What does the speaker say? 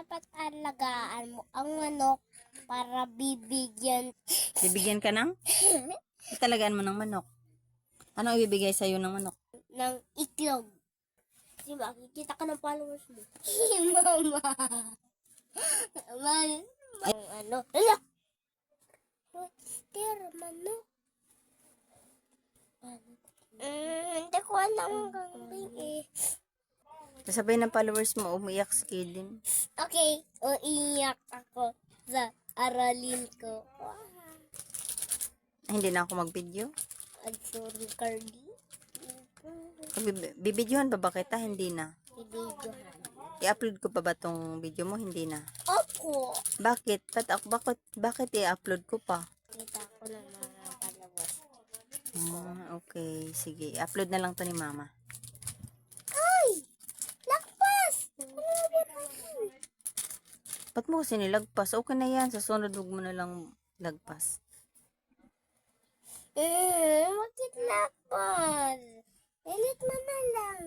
dapat alagaan mo ang manok para bibigyan. Bibigyan ka ng? Talagaan mo ng manok. Ano ibibigay sa'yo ng manok? ng itlog. Kasi makikita ka ng followers mo. Mama. Man, ang ano. Ala! Rooster, manok. Mm, hindi ko alam ang kambing eh. Kasabay ng followers mo, umiyak si Kaden. Okay, o iyak ako sa aralin ko. Wow. Ay, hindi na ako mag-video. I'm sorry, Cardi. Bib- Bibidyohan pa ba kita? Hindi na. Ibigyohan. I-upload ko pa ba tong video mo? Hindi na. Opo! Bakit? Ba't ako, bakit, bakit i-upload ko pa? Kita ko ng mga followers. Ah, okay. Sige. I-upload na lang to ni mama. Ay! Lakpas! Ano ba natin? Ba't mo kasi nilagpas? Okay na yan. Sa sunod, huwag mo na lang lagpas. Eh, bakit lakpas? Elit mo na lang.